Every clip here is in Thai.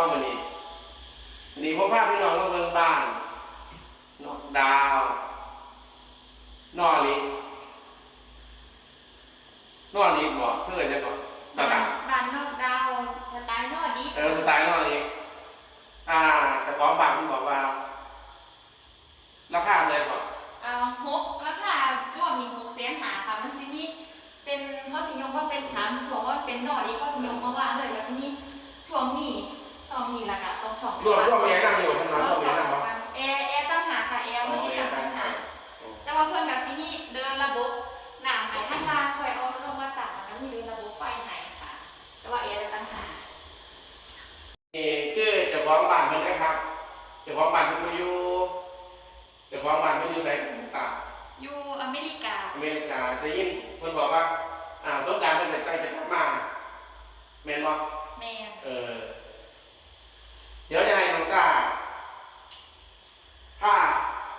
วันนี้วันนี้พ่อพาพี่น้องมาเบิ่งบ้านนอกดาวนอลินอลิบอกเพื่อนจะก่อนตาตาบ้านนอกดาวสไตล์นอดีเออสไตล์นอลิอ่า แต่ของบ้านมันบอกว่า ราคาเลยก่อน เอาหกราคารวมมีหกแสนหาค่ะมันทีนี้เป็นเขาสิยงว่าเป็นสามช่วงว่าเป็นนอดีเขาสิยงมาว่าเลยแล้วทีนี้ช่วงนี้ช่วงนี้ ละค่ะต้องช่องรวมรวมแย่นั่งอยู่ทั้งนั้นรวมแย่นั่งบ่แอร์แอร์ตั้งหาค่ะแอร์วันนี้ตั้งหาแต่ว่าเพื่อนกับที่นี่เดินระบบหนามหายทั้งล่างคอยเอาลงมาตัดแล้วมีเดินระบบไฟหายค่ะ แต่ว่าแอร์จะตั้งหานี่คือเจ้าของบ้านเพิ่นนะครับเจ้าของบ้านเพิ่นมาอยู่เจ้าของบ้านเพิ่นอยู่ไสต่างอยู่อเมริกา อเมริกาได้ยินเพิ่นบอกว่าอ่าสงกรารเพิ่นจะตั้งจะกลับมาแม่นบ่แมนเออ เดี๋ยวจะให้น้องตาถ้า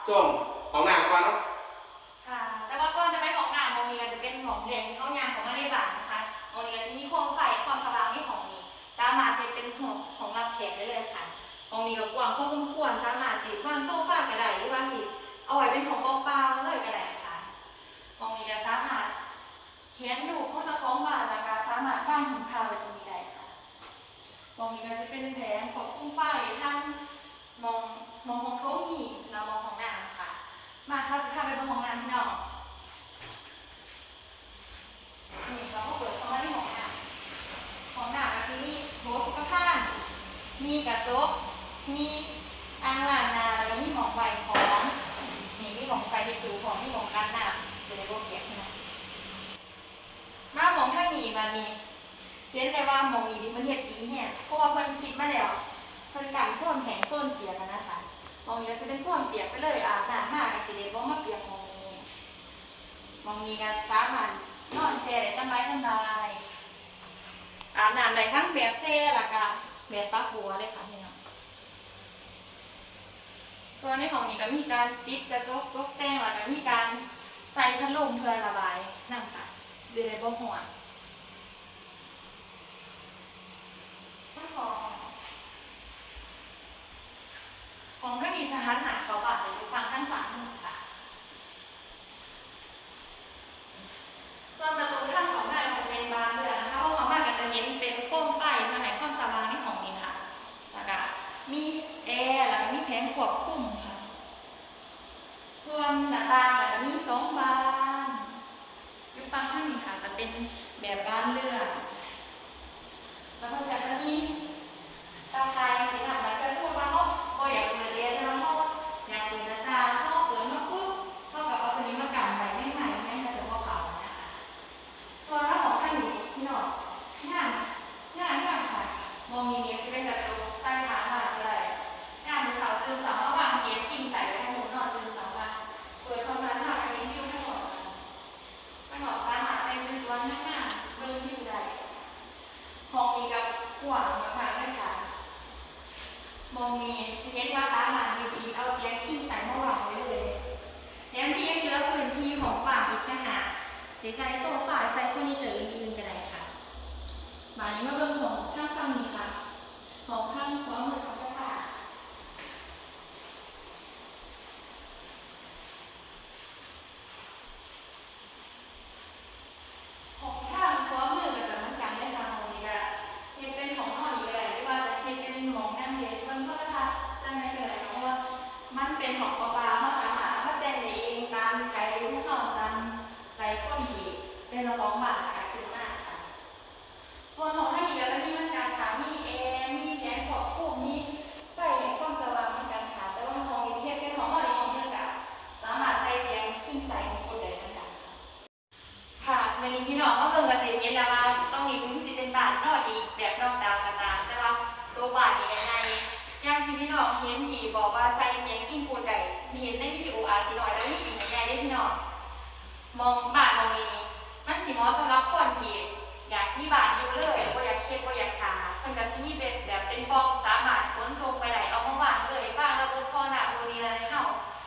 จมของน้ำก่อนเนาะค่ะ แต่ว่าก่อนจะไปของงานมองนี้ก็จะเป็นของเด่นเข้างานของมาในบ้านนะคะมองนี้ก็จะมีโคมไฟความสว่างในของนี้สามารถเป็นเป็นของของรับแขกได้เลยค่ะมองนี้ก็กว้างพอสมควรสามารถสิวางโซฟาก็ได้หรือว่าสิเอาไว้เป็นของเปล่าๆเลยก็ได้ค่ะมองนี้ก็สามารถเขียนดูเขาจะคล้องบ้านนะคะสามารถตั้งถึงพาไว้ตรงนี้ ได้ค่ะตรงนี้ก็จะเป็นแผงของคุ้มไฟทั้งมองมองของโถงหินแล้วมองของน้ำค่ะ มาค่ะจะพาไปบนของน้ำพี่น้องนี่เราก็เปิดเข้ามาที่ของน้ำของน้ำก็คือมีโถสุขภาพมีกระจก มีอ่างล้างหน้าแล้วก็มีของใบของนี่มีของใส่ทิชชู่ของมีของกันน้ำจะได้บ่เปียกนะมามองท่างนี้มานี เสียนได้ว่ามองนี้นี่มันเฮ็ดดีแฮะเพราะว่าเพิ่นคิดมาแล้วเพิ่นกันโซนแข็งโซนเปียกอะนะคะมองนี้ก็จะเป็นโซนเปียกไปเลยอาบน้ำมาก็สิได้บ่มาเปียกมองนี้มองนี้ก็สามารถนอนแช่ได้สบายสบายอาบน้ำได้ทั้งแบบแช่แล้วก็แบบฟักบัวเลยค่ะพี่น้องส่วนในของนี้ก็มีการปิดกระจกตกแต่งแล้วก็มีการใส่พัดลมเพื่อระบายน้ำค่ะเดือนในบ่หัวของ ของถ้ามีทหารหาเขาบาดเลยฟังทั้งสามหนึ่งค่ะ ส่วนประตูท่านของด้านของเป็นบานเรือนนะคะเพราะว่ามาก็จะเห็นเป็นโคมไฟภายในความสว่างในของนี้ค่ะ แล้วก็มีแอร์แล้วก็มีแผงควบคุมค่ะ ส่วนหน้าต่างก็จะมีสองบานยุคฟังข้างนี้ค่ะจะเป็นเรือนแล้วก็จะมีตาไฟสีหนักแล้วก็พูดว่าเขาบ่อยากเปิดเรียนแล้วเขาอยากเปิดหน้าตางเขาเปิดมาปุ๊บเขากับเอาตัวนี้มากันไปไม่ใหม่ไม่กระจกเขาวๆนะคะส่วนถ้าของข้างนี้พี่น้องงานงานงานค่ะมองมีเนี่ยจะเป็นกระจกใต้ขาหน้าก็ได้งานเป็นเสาตื่นเสาเมื่อวานเกียร์ชิงใส่ไว้ให้หนูนอนตื่นเสาว่าเปิดเข้ามาค่ะอันนี้วิวทั้งหมดค่ะ มันบอกว่าหาเต็มเป็นสวนข้างหน้าเบิ่งอยู่ได้ห้องนี้กับกว้างมากๆเลยค่ะ มองนี้เห็นว่าสามารถมีอีกเอาเตียงขึ้นใส่เมื่อวางไว้เลยแถมที่ยังเหลือพื้นที่ของว่างอีกต่างหากสิใส่โซฟาใส่เฟอร์นิเจอร์อื่นๆก็ได้ค่ะ มา มองบ้านมองนี้ มันสิเหมอสำหรับคนที่อยากมีบ้านอยู่เลยบ่อยากเครียดบ่อยากขาเพิ่นก็สิมีแบบแบบเป็นบล็อกสามารถขนส่งไปได้เอามาวางเลยวางระบบท่อน้ำตัวนี้แล้วให้เฮา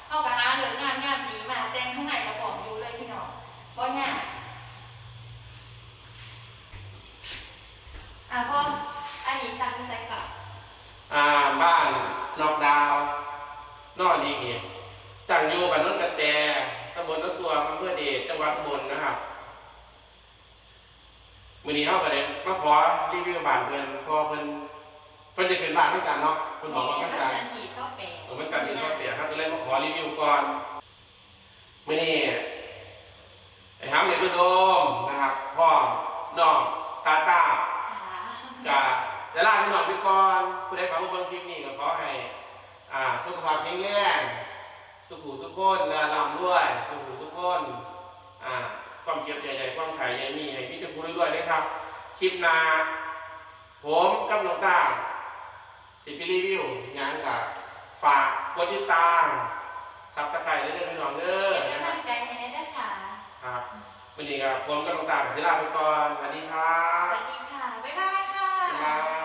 เฮาก็หาเหลืองงามงามดีมาแต่งข้างในกระป๋องอยู่เลยพี่น้องบ่ยาก อะพออันนี้ตั้งใจกับ นอกดาวน์นอกดีนี่ตั้งอยู่บ้านโนนกระแตตำบลนสวงอำเภอเดชจังห วัดอุบลนะครับมื้อนี้เฮาก็ได้มาขอรีวิวบ้านเพิ่นเพอเพิ่นเพิ่นจะขึ้นบ้านเหมือนกันเนาะเพิ่นบอกว่าแม่เหมือนมักันนจะผีเข้าแปลงผมเป็นการที่ชอบเปลี่ยนครับก็เลยมาขอรีวิวก่อนมื่อนี้ไอ้ฮัมเนี่ยก็โดมนะครับพ่อน้องตาตาค่ะจะจะลาพี่น้องไปก่อนผู้ใดเขามาเบิ่งคลิปนี้ก็ขอให้อ่าสุขภาพแข็งแรงสุขุสุขคนและลำด้วย สุขุสุขคน อ่าความเก็บใหญ่ๆความไข่ใหญ่มีให้พี่จะพูดด้วยๆนะครับ คลิปหน้าผมกับน้องตาสิไปรีวิวหยังกับฝากกดติดตามซับตะไคร้ได้เด้อพี่น้องเด้อเป็นกำลังใจให้ได้ค่ะครับวันนี้ครับผมกับน้องตาลศิลาไปก่อนสวัสดีครัสบวัสดีค่ะบ๊ายบายค่ะบ๊ายบาย